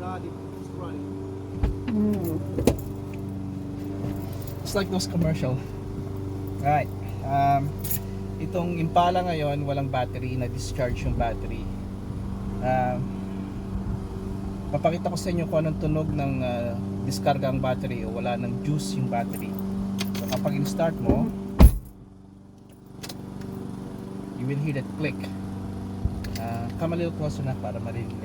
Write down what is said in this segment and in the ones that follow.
God, it's running. It's like those commercial. Right. Um, itong Impala ngayon, walang battery, na-discharge yung battery. Um, papakita ko sa inyo kung anong tunog ng uh, diskarga ang battery o wala ng juice yung battery. So kapag in-start mo, you will hear that click. Uh, come a little closer na para marinig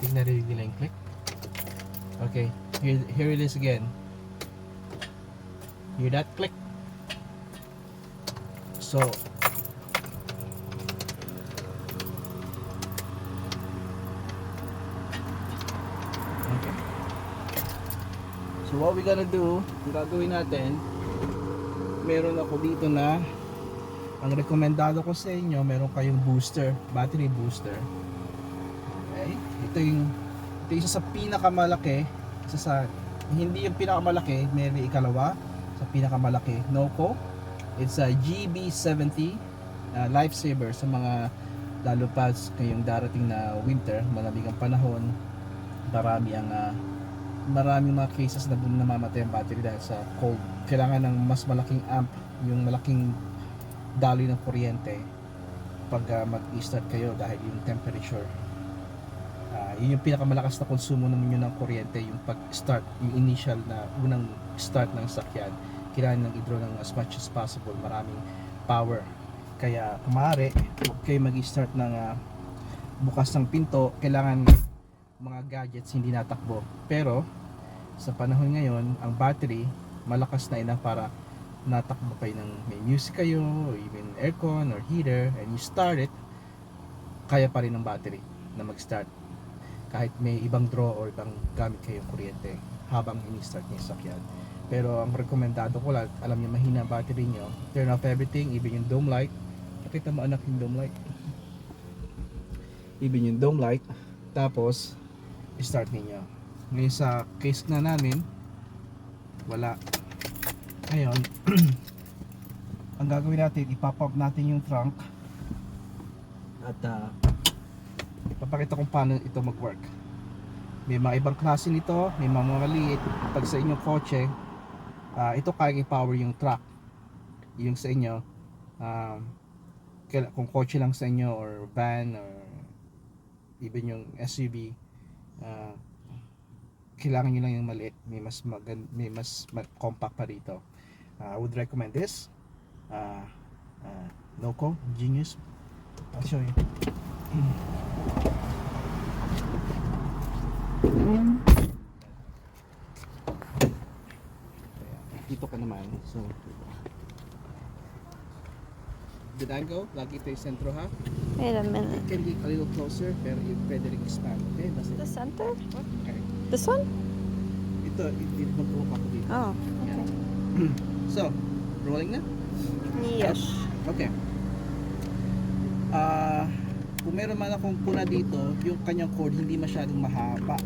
na. Hindi narinig nila yung click? Okay, here, here it is again. Hear that click? So, okay. So what we gonna do, ang gagawin natin, meron ako dito na ang rekomendado ko sa inyo, meron kayong booster, battery booster. Ito yung ito yung isa sa pinakamalaki, isa sa hindi yung pinakamalaki, may ikalawa sa pinakamalaki, Noco. It's a GB70 uh, lifesaver sa mga lalo pa ngayong darating na winter, malamig ang panahon, marami ang uh, maraming mga cases na namamatay ang battery dahil sa cold. Kailangan ng mas malaking amp, yung malaking daloy ng kuryente pag uh, mag-start kayo dahil yung temperature Ah, yun yung pinakamalakas na konsumo naman yun ng kuryente yung pag-start, yung initial na unang start ng sakyan. Kailangan ng i-draw ng as much as possible maraming power. Kaya kumare huwag kayo mag-start ng ah, bukas ng pinto. Kailangan mga gadgets hindi natakbo. Pero sa panahon ngayon ang battery malakas na enough para natakbo kayo ng may music kayo even aircon or heater and you start it kaya pa rin ng battery na mag-start kahit may ibang draw or ibang gamit kayong kuryente habang ini-start niyo yung sakyan. Pero ang rekomendado ko lang, alam niyo mahina ang battery niyo, turn off everything, even yung dome light. Nakita mo anak yung dome light. Even yung dome light. Tapos, start ninyo. Ngayon sa case na namin, wala. Ngayon, ang gagawin natin, ipop up natin yung trunk. At ah, papakita kung paano ito mag-work. May mga ibang klase nito, may mga maliit. Pag sa inyong kotse, ah, ito kaya i-power yung truck. Yung sa inyo, um, kung kotse lang sa inyo or van or even yung SUV, ah, kailangan nyo lang yung maliit. May mas magan may mas ma- compact pa rito. Ah, I would recommend this. Uh, uh, Noco, Genius. I'll show you. Ayan. Dito ka naman. So, Did I go? Lagi ito yung sentro ha? Wait a minute. Can be a little closer pero yung pwede rin expand. Okay, basta. The center? Okay. This one? Ito, dito mag-walk ako dito. Oh, okay. So, rolling na? Yes. Okay. Ah, kung meron man akong puna dito, yung kanyang cord hindi masyadong mahaba.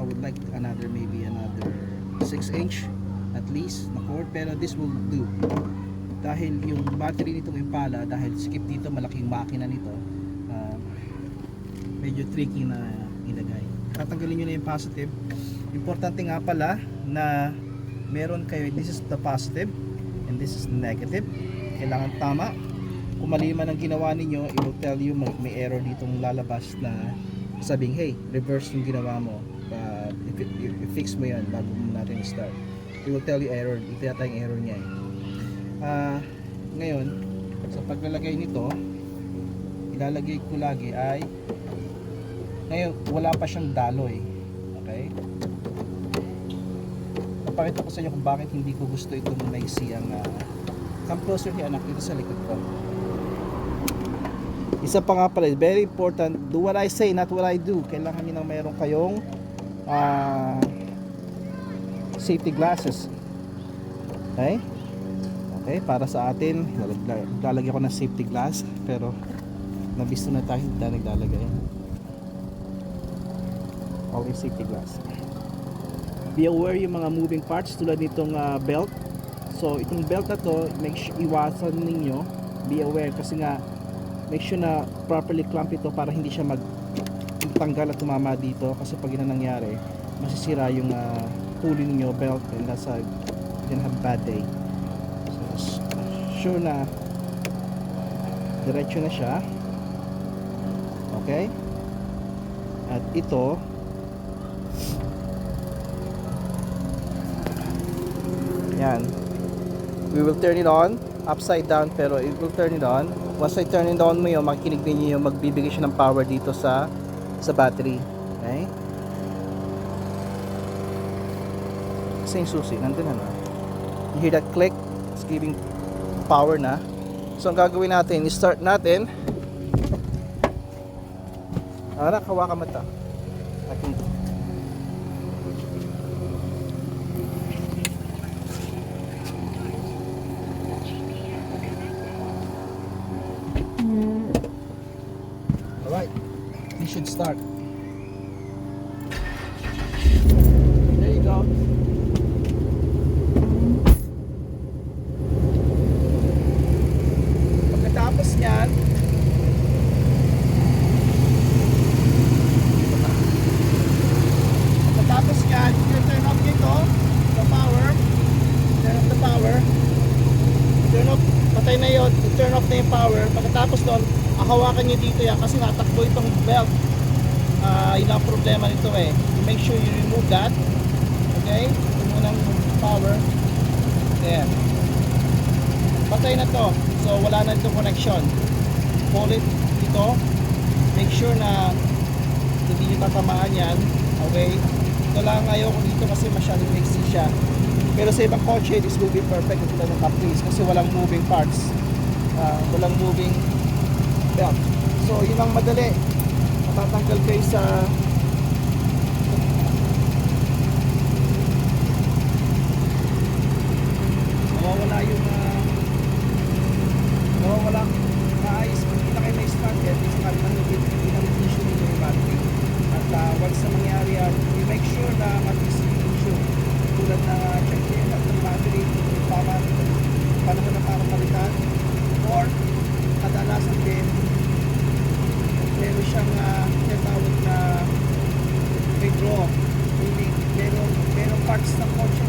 I would like another maybe another 6 inch at least na cord pero this will do. Dahil yung battery nitong Impala dahil skip dito malaking makina nito. ah, medyo tricky na ilagay. Tatanggalin nyo na yung positive. Importante nga pala na meron kayo this is the positive and this is negative. Kailangan tama kung mali man ang ginawa ninyo, it will tell you may, may error ditong lalabas na sabing, hey, reverse yung ginawa mo. Uh, if, if, fix mo yan bago mo natin start. It will tell you error. Ito yung error niya eh. Ah, ngayon, sa paglalagay nito, ilalagay ko lagi ay ngayon, wala pa siyang daloy. Okay? Papakita ko sa inyo kung bakit hindi ko gusto itong maiksi ang ah, come closer here anak dito sa likod ko. Isa pa nga pala, very important, do what I say, not what I do. Kailangan nyo na mayroon kayong ah, safety glasses. Okay? Okay, para sa atin, lalag- lalagyan ko ng safety glass, pero nabisto na tayo, hindi tayo naglalagay. Always safety glass. Be aware yung mga moving parts tulad nitong ah, belt. So, itong belt na to, make sure iwasan ninyo. Be aware kasi nga make sure na properly clamp ito para hindi siya mag matanggal at tumama dito kasi pag yun ang nangyari masisira yung uh, pulley nyo belt and that's a gonna have a bad day. So sure na. Diretso na siya. Okay? At ito yan. We will turn it on upside down pero it will turn it on. Once I turn it on mo yun makikinig din yung magbibigay siya ng power dito sa sa battery okay kasi yung susi nandun na no? you hear that click it's giving power na so ang gagawin natin i-start natin Ara, kawakan mo ta. Akin. Should start. There you go. Pagkatapos niyan, pagkatapos niyan, you turn off nito, the power, turn off the power, turn patay na yun, turn off na yung power, pagkatapos doon, hawakan niyo dito yan kasi natakbo itong belt. Ah, yun problema nito eh. Make sure you remove that. Okay? Ito muna ang power. Ayan. Patay na to. So wala na itong connection. Pull it dito. Make sure na hindi nyo tatamaan yan. Okay? Ito lang ayaw dito kasi masyadong mixy siya. Pero sa ibang kotse, this will be perfect ito ng Caprice kasi walang moving parts. Ah, walang moving belt. So, yun ang madali. Matatanggal kayo sa mawawala yung uh, mawawala maayos kung hindi na kayo may start yet kasi kalitan nyo hindi na issue nito yung battery at uh, once na mangyari yan you make sure na matis yung issue tulad na check nyo yung ng battery kung tama panahon na para palitan or kadalasan din meron siyang uh, tinatawag na meaning meron, meron parts ng kotse